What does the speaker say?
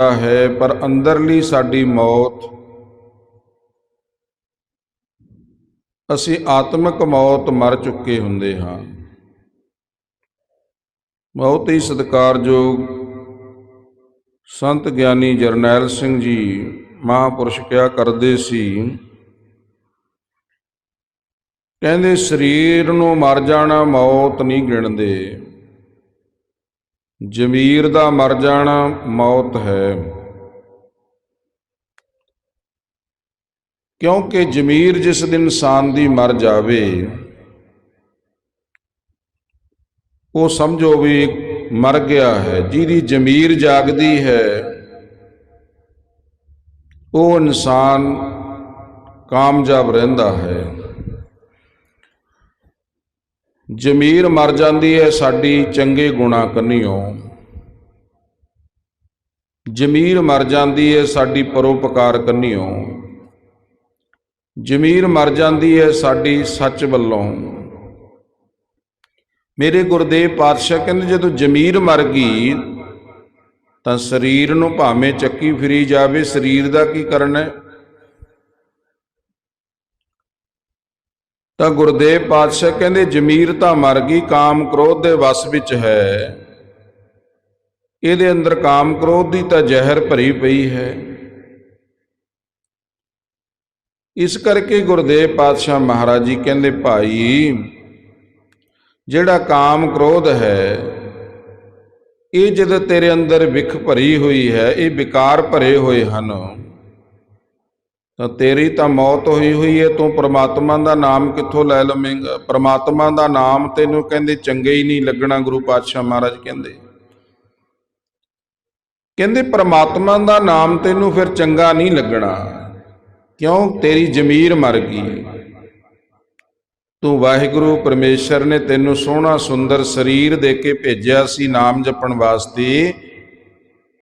ਹੈ, ਪਰ ਅੰਦਰਲੀ ਸਾਡੀ ਮੌਤ। ਅਸੀਂ ਆਤਮਿਕ ਮੌਤ ਮਰ ਚੁੱਕੇ ਹੁੰਦੇ ਹਾਂ। ਬਹੁਤ ਹੀ ਸਤਿਕਾਰਯੋਗ ਸੰਤ ਗਿਆਨੀ ਜਰਨੈਲ ਸਿੰਘ ਜੀ ਮਹਾਂਪੁਰਸ਼ ਕਿਹਾ ਕਰਦੇ ਸੀ। ਕਹਿੰਦੇ, ਸਰੀਰ ਨੂੰ ਮਰ ਜਾਣਾ, ਮੌਤ ਨਹੀਂ ਗਿਣਦੇ। ਜ਼ਮੀਰ ਦਾ ਮਰ ਜਾਣਾ, ਮੌਤ ਹੈ। ਕਿਉਂਕਿ ਜ਼ਮੀਰ ਜਿਸ ਦਿਨ ਇਨਸਾਨ ਦੀ ਮਰ ਜਾਵੇ, ਉਹ ਸਮਝੋ ਵੀ ਮਰ ਗਿਆ ਹੈ। ਜਿਹਦੀ ਜ਼ਮੀਰ ਜਾਗਦੀ ਹੈ, ਉਹ ਇਨਸਾਨ ਕਾਮਯਾਬ ਰਹਿੰਦਾ ਹੈ। ਜ਼ਮੀਰ ਮਰ ਜਾਂਦੀ ਹੈ ਸਾਡੀ ਚੰਗੇ ਗੁਣਾ ਕੰਨਿਓ। ਜ਼ਮੀਰ ਮਰ ਜਾਂਦੀ ਹੈ ਸਾਡੀ ਪਰੋਪਕਾਰ ਕੰਨਿਓ। ਜ਼ਮੀਰ ਮਰ ਜਾਂਦੀ ਹੈ ਸਾਡੀ ਸੱਚ ਵੱਲੋਂ। ਮੇਰੇ ਗੁਰਦੇਵ ਪਾਤਸ਼ਾਹ ਕਹਿੰਦੇ, ਜਦੋਂ ਜ਼ਮੀਰ ਮਰ ਗਈ, ਤਾਂ ਸਰੀਰ ਨੂੰ ਭਾਵੇਂ ਚੱਕੀ ਫਿਰੀ ਜਾਵੇ, ਸਰੀਰ ਦਾ ਕੀ ਕਰਨਾ ਹੈ? ਤਾਂ ਗੁਰਦੇਵ ਪਾਤਸ਼ਾਹ ਕਹਿੰਦੇ, ਜ਼ਮੀਰ ਤਾਂ ਮਰ ਗਈ, ਕਾਮ ਕ੍ਰੋਧ ਦੇ ਵਸ ਵਿੱਚ ਹੈ। ਇਹਦੇ ਅੰਦਰ ਕਾਮ ਕ੍ਰੋਧ ਦੀ ਤਾਂ ਜ਼ਹਿਰ ਭਰੀ ਪਈ ਹੈ। ਇਸ ਕਰਕੇ ਗੁਰਦੇਵ ਪਾਤਸ਼ਾਹ ਮਹਾਰਾਜ ਜੀ ਕਹਿੰਦੇ, ਭਾਈ, ਜਿਹੜਾ ਕਾਮ ਕ੍ਰੋਧ ਹੈ, ਇਹ ਜਦ ਤੇਰੇ ਅੰਦਰ ਵਿਖ ਭਰੀ ਹੋਈ ਹੈ, ਇਹ ਵਿਕਾਰ ਭਰੇ ਹੋਏ ਹਨ। ਤਾਂ ਤੇਰੀ ਤਾਂ ਮੌਤ ਹੋਈ ਹੋਈ ਹੈ ਤੂੰ ਪ੍ਰਮਾਤਮਾ ਦਾ ਨਾਮ ਕਿੱਥੋਂ ਲੈ ਲਵੇਂਗਾ? ਪ੍ਰਮਾਤਮਾ ਦਾ ਨਾਮ ਤੈਨੂੰ ਕਹਿੰਦੇ ਚੰਗੇ ਹੀ ਨਹੀਂ ਲੱਗਣਾ, ਗੁਰੂ ਪਾਤਸ਼ਾਹ ਮਹਾਰਾਜ ਕਹਿੰਦੇ। ਕਹਿੰਦੇ ਪ੍ਰਮਾਤਮਾ ਦਾ ਨਾਮ ਤੈਨੂੰ ਫਿਰ ਚੰਗਾ ਨਹੀਂ ਲੱਗਣਾ, ਕਿਉਂ? ਤੇਰੀ ਜ਼ਮੀਰ ਮਰ ਗਈ ਤੂੰ ਵਾਹਿਗੁਰੂ, ਪਰਮੇਸ਼ਰ ਨੇ ਤੈਨੂੰ ਸੋਹਣਾ ਸੁੰਦਰ ਸਰੀਰ ਦੇ ਕੇ ਭੇਜਿਆ ਸੀ ਨਾਮ ਜਪਣ ਵਾਸਤੇ।